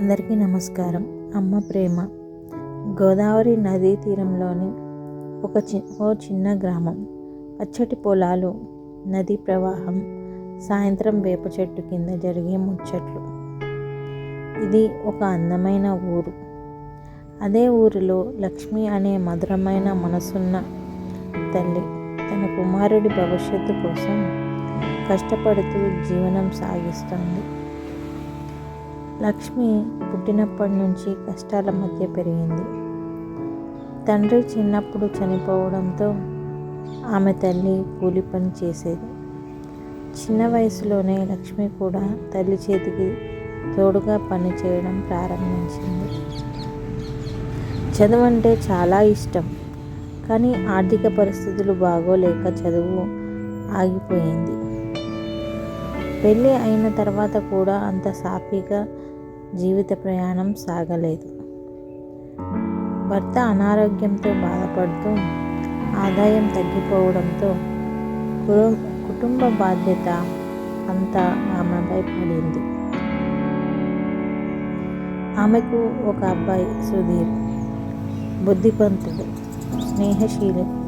అందరికీ నమస్కారం. అమ్మ ప్రేమ. గోదావరి నదీ తీరంలోని ఒక చి ఓ చిన్న గ్రామం. పచ్చటి పొలాలు నదీ ప్రవాహం సాయంత్రం వేప చెట్టు కింద జరిగే ముచ్చట్లు. ఇది ఒక అందమైన ఊరు. అదే ఊరిలో లక్ష్మి అనే మధురమైన మనసున్న తల్లి తన కుమారుడి భవిష్యత్తు కోసం కష్టపడుతూ జీవనం సాగిస్తోంది. లక్ష్మి పుట్టినప్పటి నుంచి కష్టాల మధ్య పెరిగింది. తండ్రి చిన్నప్పుడు చనిపోవడంతో ఆమె తల్లి కూలి పని చేసేది. చిన్న వయసులోనే లక్ష్మి కూడా తల్లి చేతికి తోడుగా పని చేయడం ప్రారంభించింది. చదువు అంటే చాలా ఇష్టం కానీ ఆర్థిక పరిస్థితులు బాగోలేక చదువు ఆగిపోయింది. పెళ్ళి అయిన తర్వాత కూడా అంత సాఫీగా జీవిత ప్రయాణం సాగలేదు. భర్త అనారోగ్యంతో బాధపడుతూ ఆదాయం తగ్గిపోవడంతో కుటుంబ బాధ్యత అంతా ఆమెపై పడింది. ఆమెకు ఒక అబ్బాయి సుధీర్ బుద్ధిపంతుడు స్నేహశీలు.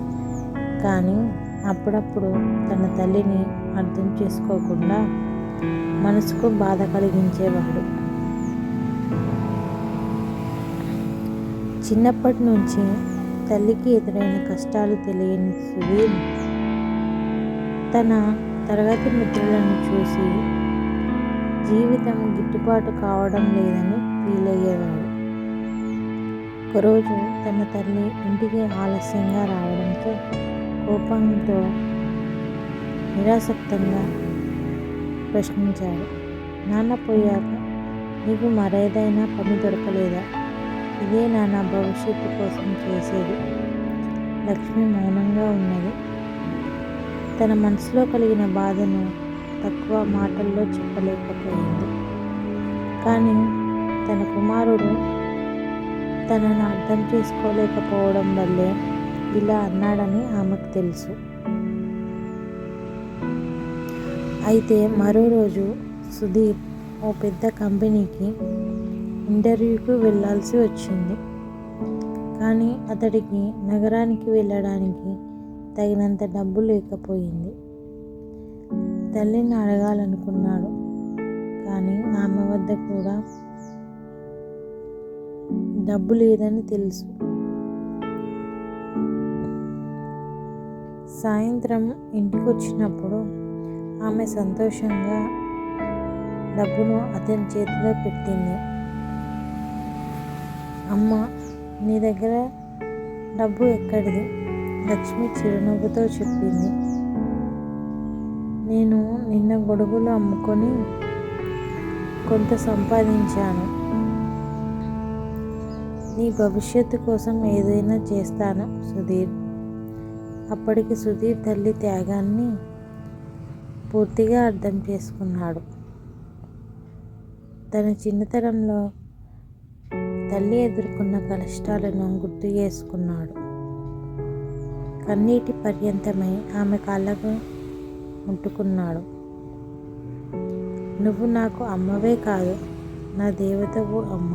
కానీ అప్పుడప్పుడు తన తల్లిని అర్థం చేసుకోకుండా మనసుకు బాధ కలిగించేవాడు. చిన్నప్పటి నుంచి తల్లికి ఎదురైన కష్టాలు తెలియని సుధీర్ తన తరగతి మిత్రులను చూసి జీవితం గిట్టుబాటు కావడం లేదని ఫీల్ అయ్యేవాడు ఒకరోజు తన తల్లి ఇంటికి ఆలస్యంగా రావడంతో కోపంతో నిరాసక్తంగా ప్రశ్నించాడు. నాన్న పోయాక నీకు మరేదైనా పని దొరకలేదా? ఇదే నా భవిష్యత్తు కోసం చేసేది. లక్ష్మి మౌనంగా ఉన్నది. తన మనసులో కలిగిన బాధను తక్కువ మాటల్లో చెప్పలేకపోయింది. కానీ తన కుమారుడు తనను అర్థం చేసుకోలేకపోవడం వల్లే ఇలా అన్నాడని ఆమెకు తెలుసు. అయితే మరో రోజు సుధీర్ ఓ పెద్ద కంపెనీకి ఇంటర్వ్యూకు వెళ్ళాల్సి వచ్చింది. కానీ అతడికి నగరానికి వెళ్ళడానికి తగినంత డబ్బు లేకపోయింది. తల్లిని అడగాలనుకున్నాడు. కానీ ఆమె వద్ద కూడా డబ్బు లేదని తెలుసు. సాయంత్రం ఇంటికి వచ్చినప్పుడు ఆమె సంతోషంగా డబ్బును అతని చేతిలో పెట్టింది. అమ్మ నీ దగ్గర డబ్బు ఎక్కడిది? లక్ష్మి చిరునవ్వుతో చెప్పింది. నేను నిన్న గొడుగులు అమ్ముకొని కొంత సంపాదించాను. నీ భవిష్యత్తు కోసం ఏదైనా చేస్తాను సుధీర్. అప్పటికి సుధీర్ తల్లి త్యాగాన్ని పూర్తిగా అర్థం చేసుకున్నాడు. తన చిన్నతనంలో తల్లి ఎదుర్కొన్న కష్టాలను గుర్తు చేసుకున్నాడు. కన్నీటి పర్యంతమై ఆమె కాళ్ళకు ముట్టుకున్నాడు. నువ్వు నాకు అమ్మవే కాదు నా దేవతవు అమ్మ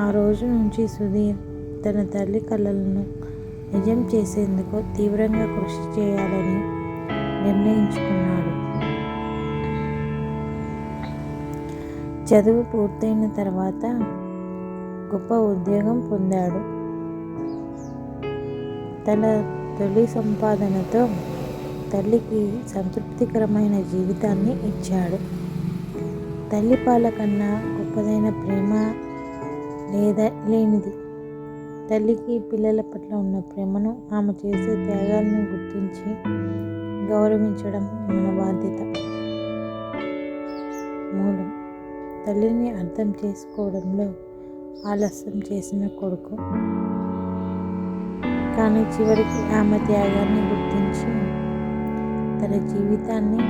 ఆ రోజు నుంచి సుధీర్ తన తల్లి కళలను నిజం చేసేందుకు తీవ్రంగా కృషి చేయాలని నిర్ణయించుకున్నాడు. చదువు పూర్తయిన తర్వాత గొప్ప ఉద్యోగం పొందాడు. తన తొలి సంపాదనతో తల్లికి సంతృప్తికరమైన జీవితాన్ని ఇచ్చాడు. తల్లి పాల కన్నా గొప్పదైన ప్రేమ లేదా లేనిది. తల్లికి పిల్లల పట్ల ఉన్న ప్రేమను ఆమె చేసే త్యాగాలను గుర్తించి గౌరవించడం మన బాధ్యత. మూడు తల్లిని అర్థం చేసుకోవడంలో ఆలస్యం చేసిన కొడుకు. కానీ చివరికి ఆమె త్యాగాన్ని గుర్తించి తన జీవితాన్ని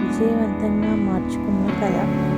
విజయవంతంగా మార్చుకున్న కథ.